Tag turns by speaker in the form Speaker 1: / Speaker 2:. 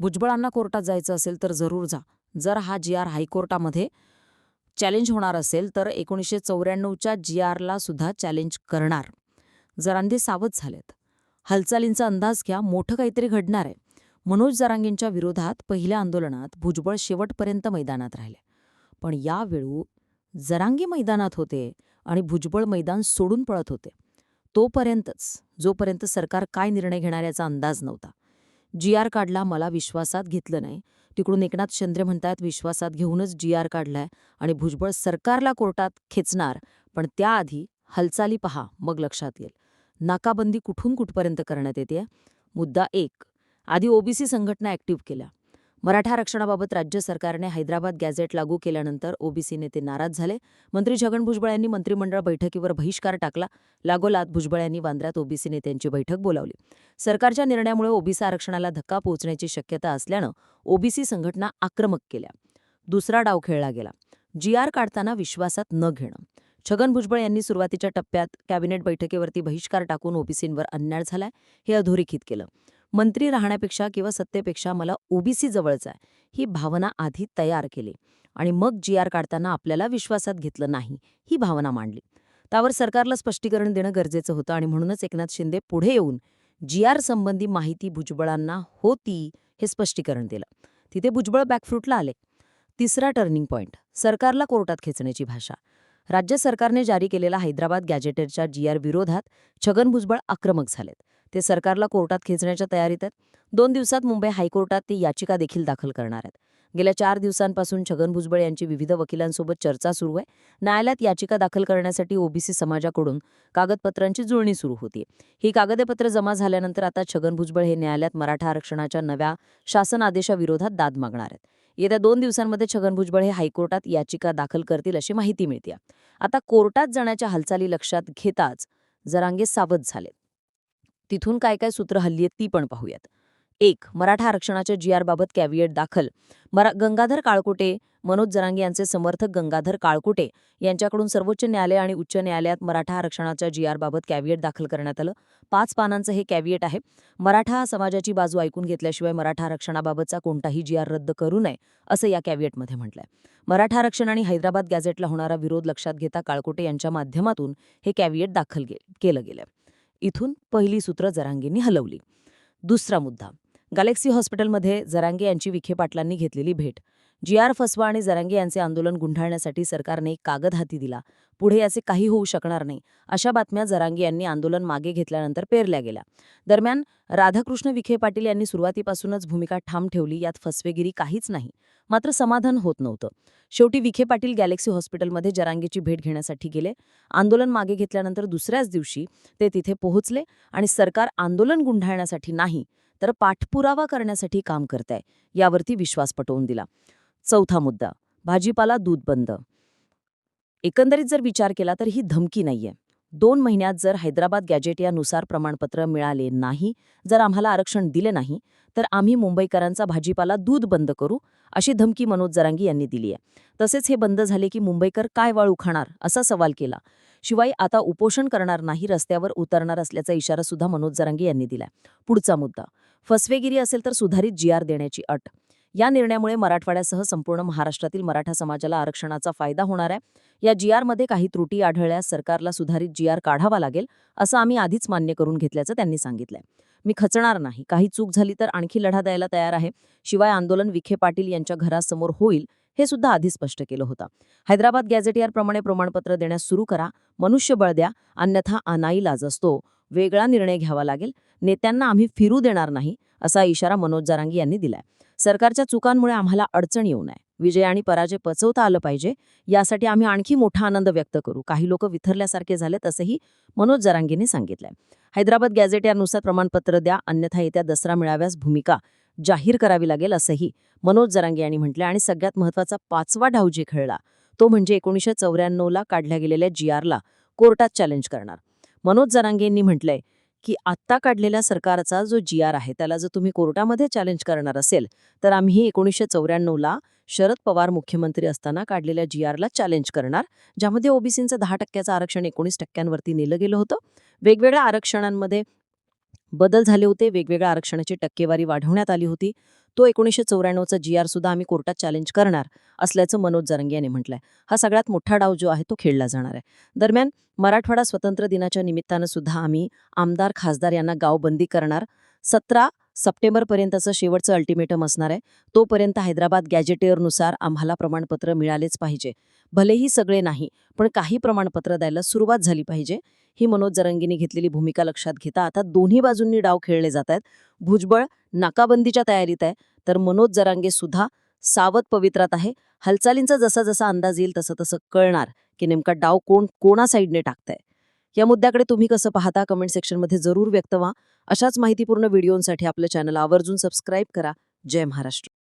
Speaker 1: भुजबळांना कोर्टात जायचं असेल तर जरूर जा. जर हा जी आर हायकोर्टामध्ये चॅलेंज होणार असेल तर एकोणीसशे चौऱ्याण्णवच्या जी आरला सुद्धा चॅलेंज करणार. जरांगे सावध झालेत. हालचालींचा अंदाज घ्या मोठं काहीतरी घडणार आहे. मनोज जरांगेंच्या विरोधात पहिल्या आंदोलनात भुजबळ शेवटपर्यंत मैदानात राहिले. पण यावेळू जरांगे मैदानात होते आणि भुजबळ मैदान सोडून पळत होते. तोपर्यंतच जोपर्यंत सरकार काय निर्णय घेणार याचा अंदाज नव्हता. जी आर काढला मला विश्वासात घेतलं नाही. तिकडून एकनाथ शिंदे म्हणतायत विश्वासात घेऊनच जी आर काढलाय आणि भुजबळ सरकारला कोर्टात खेचणार पण त्याआधी हालचाली पहा मग लक्षात येईल. नाकाबंदी कुठून कुठपर्यंत करण्यात येते मुद्दा एक. आधी ओबीसी संघटना ऍक्टिव्ह केल्या. मराठा आरक्षणाबाबत राज्य सरकारने हैदराबाद गॅझेट लागू केल्यानंतर ओबीसी नेते नाराज झाले. मंत्री छगन भुजबळ यांनी मंत्रिमंडळ बैठकीवर बहिष्कार टाकला. लागोलात भुजबळ यांनी वांद्र्यात ओबीसी नेत्यांची बैठक बोलावली. सरकारच्या निर्णयामुळे ओबीसी आरक्षणाला धक्का पोहोचण्याची शक्यता असल्यानं ओबीसी संघटना आक्रमक केल्या. दुसरा डाव खेळला गेला. जी आर काढताना विश्वासात न घेणं. छगन भुजबळ यांनी सुरुवातीच्या टप्प्यात कॅबिनेट बैठकीवरती बहिष्कार टाकून ओबीसींवर अन्याय झालाय हे अधोरेखित केलं. मंत्री राहण्यापेक्षा किंवा सत्तेपेक्षा मला ओबीसी जवळच आहे. ही भावना आधी तयार केली आणि मग जी आर काढताना आपल्याला विश्वासात घेतलं नाही ही भावना मांडली. त्यावर सरकारला स्पष्टीकरण देणं गरजेचं होतं आणि म्हणूनच एकनाथ शिंदे पुढे येऊन जी आर संबंधी माहिती भुजबळांना होती हे स्पष्टीकरण दिलं. तिथे भुजबळ बॅकफ्रूटला आले. तिसरा टर्निंग पॉइंट सरकारला कोर्टात खेचण्याची भाषा. राज्य सरकारने जारी केलेला हैदराबाद गॅजेटेडच्या जी आर विरोधात छगन भुजबळ आक्रमक झालेत. ते सरकारला कोर्टात खेचण्याच्या तयारीत आहेत. दोन दिवसात मुंबई हायकोर्टात ते याचिका देखील दाखल करणार आहेत. गेल्या चार दिवसांपासून छगन भुजबळ यांची विविध वकिलांसोबत चर्चा सुरू आहे. न्यायालयात याचिका दाखल करण्यासाठी ओबीसी समाजाकडून कागदपत्रांची जुळणी सुरू होती ही कागदपत्र जमा झाल्यानंतर आता छगन भुजबळ हे न्यायालयात मराठा आरक्षणाच्या नव्या शासन आदेशाविरोधात दाद मागणार आहेत. येत्या दोन दिवसांमध्ये छगन भुजबळ हे हायकोर्टात याचिका दाखल करतील अशी माहिती मिळते आता कोर्टात जाण्याच्या हालचाली लक्षात घेताच जरांगे सावध झाले तिथून काय काय सूत्र हल्ली आहेत ती पण पाहूयात. एक मराठा आरक्षणाच्या जी आरबाबत कॅव्हिएट दाखल. मरा गंगाधर काळकोटे मनोज जरांगे यांचे समर्थक गंगाधर काळकोटे यांच्याकडून सर्वोच्च न्यायालय आणि उच्च न्यायालयात मराठा आरक्षणाच्या जी आरबाबत कॅव्हिएट दाखल करण्यात आलं. पाच पानांचं हे कॅव्हिएट आहे. मराठा समाजाची बाजू ऐकून घेतल्याशिवाय मराठा आरक्षणाबाबतचा कोणताही जी आर रद्द करू नये असं या कॅव्हिएटमध्ये म्हटलंय. मराठा आरक्षण आणि हैदराबाद गॅझेटला होणारा विरोध लक्षात घेता काळकोटे यांच्या माध्यमातून हे कॅव्हिएट दाखल केलं गेलं इथून पहिली सूत्र जरांगेंनी हलवली. दुसरा मुद्दा. गॅलेक्सी हॉस्पिटलमध्ये जरांगे यांची विखे पाटलांनी घेतलेली भेट. जी आर फसवा आणि जरांगे यांचे आंदोलन गुंढाळण्यासाठी सरकारने एक कागद हाती दिला. पुढे याचे काही होऊ शकणार नाही. अशा बातम्या जरांगे यांनी आंदोलन मागे घेतल्यानंतर पेरल्या गेल्या. दरम्यान राधाकृष्ण विखे पाटील यांनी सुरुवातीपासूनच भूमिका ठाम ठेवली यात फसवेगिरी काहीच नाही. मात्र समाधान होत नव्हतं. शेवटी विखे पाटील गॅलेक्सी हॉस्पिटलमध्ये जरांगेची भेट घेण्यासाठी गेले. आंदोलन मागे घेतल्यानंतर दुसऱ्याच दिवशी ते तिथे पोहोचले आणि सरकार आंदोलन गुंढाळण्यासाठी नाही तर पाठपुरावा करण्यासाठी काम करत यावरती विश्वास पटवून दिला. चौथा मुद्दा भाजीपाला दूध बंद. एकंदरीत जर विचार केला तर ही धमकी नाहीये. दोन महिन्यात जर हैदराबाद गॅजेट यानुसार प्रमाणपत्र मिळाले नाही जर आम्हाला आरक्षण दिले नाही तर आम्ही मुंबईकरांचा भाजीपाला दूध बंद करू अशी धमकी मनोज जरांगी यांनी दिली आहे तसेच हे बंद झाले की मुंबईकर काय वाळू खाणार असा सवाल केला. शिवाय आता उपोषण करणार नाही रस्त्यावर उतरणार असल्याचा इशारा सुद्धा मनोज जरांगी यांनी दिलाय. पुढचा मुद्दा फसवेगिरी असेल तर सुधारित जी आर देण्याची अट. या निर्णयामुळे मराठवाड्यासह संपूर्ण महाराष्ट्रातील मराठा समाजाला आरक्षणाचा फायदा होणार आहे. या जी आरमध्ये काही त्रुटी आढळल्यास सरकारला सुधारित जी आर काढावा लागेल असं आम्ही आधीच मान्य करून घेतल्याचं त्यांनी सांगितलंय. मी खचणार नाही. काही चूक झाली तर आणखी लढा द्यायला तयार आहे. शिवाय आंदोलन विखे पाटील यांच्या घरासमोर होईल हे सुद्धा आधी स्पष्ट केलं होतं. हैदराबाद गॅझेटियर प्रमाणपत्र देण्यास सुरू करा. मनुष्यबळ द्या. अन्यथा अनाई लाज असतो वेगळा निर्णय घ्यावा लागेल. नेत्यांना आम्ही फिरू देणार नाही असा इशारा मनोज जारांगी यांनी दिलाय. सरकारच्या चुकांमुळे आम्हाला अडचण येऊ नये. विजय आणि पराजय पचवता आलं पाहिजे यासाठी आम्ही आणखी मोठा आनंद व्यक्त करू. काही लोक विथरल्यासारखे झालेत असंही मनोज जरांगीने सांगितलंय. हैदराबाद गॅझेट यानुसार प्रमाणपत्र द्या अन्यथा येत्या दसरा मिळाव्यास भूमिका जाहीर करावी लागेल असंही मनोज जरांगे यांनी म्हटलं आणि सगळ्यात महत्त्वाचा पाचवा डाव जे खेळला तो म्हणजे एकोणीसशे चौऱ्याण्णवला काढल्या गेलेल्या जी आरला कोर्टात चॅलेंज करणार. मनोज जरांगे यांनी म्हटलंय की आत्ता काढलेल्या सरकारचा जो जी आर आहे त्याला जर तुम्ही कोर्टामध्ये चॅलेंज करणार असेल तर आम्ही एकोणीसशे चौऱ्याण्णवला शरद पवार मुख्यमंत्री असताना काढलेल्या जी आरला चॅलेंज करणार ज्यामध्ये ओबीसींचं दहा टक्क्याचं आरक्षण एकोणीस टक्क्यांवरती नेलं गेलं होतं. वेगवेगळ्या आरक्षणांमध्ये बदल झाले होते वेगवेगळ्या आरक्षणाची टक्केवारी वाढवण्यात आली होती.
Speaker 2: तो एकोणीसशे चौऱ्याण्णवचा जी आर सुद्धा आम्ही कोर्टात चॅलेंज करणार असल्याचं मनोज जरंगे यांनी म्हटलंय. हा सगळ्यात मोठा डाव जो आहे तो खेळला जाणार आहे. दरम्यान मराठवाडा स्वतंत्र दिनाच्या निमित्तानं सुद्धा आम्ही आमदार खासदार यांना गावबंदी करणार. सतरा सप्टेंबरपर्यंतचं शेवटचं अल्टिमेटम असणार आहे. तोपर्यंत हैदराबाद गॅजेटेअरनुसार आम्हाला प्रमाणपत्र मिळालेच पाहिजे. भलेही सगळे नाही पण काही प्रमाणपत्र द्यायला सुरुवात झाली पाहिजे. ही मनोज जरंगीने घेतलेली भूमिका लक्षात घेता आता दोन्ही बाजूंनी डाव खेळले जात आहेत भुजबळ नाकाबंदीच्या तयारीत आहे तर मनोज जरांगे सुद्धा सावध पवित्रात आहे. हालचालींचा जसा जसा अंदाज येईल तसं तसं कळणार की नेमका डाव कोण कोणा साईडने टाकताय. या मुद्द्याकडे तुम्ही कसं पाहता कमेंट सेक्शनमध्ये जरूर व्यक्त व्हा. अशाच माहितीपूर्ण व्हिडिओंसाठी आपलं चॅनल आवर्जून सबस्क्राईब करा. जय महाराष्ट्र.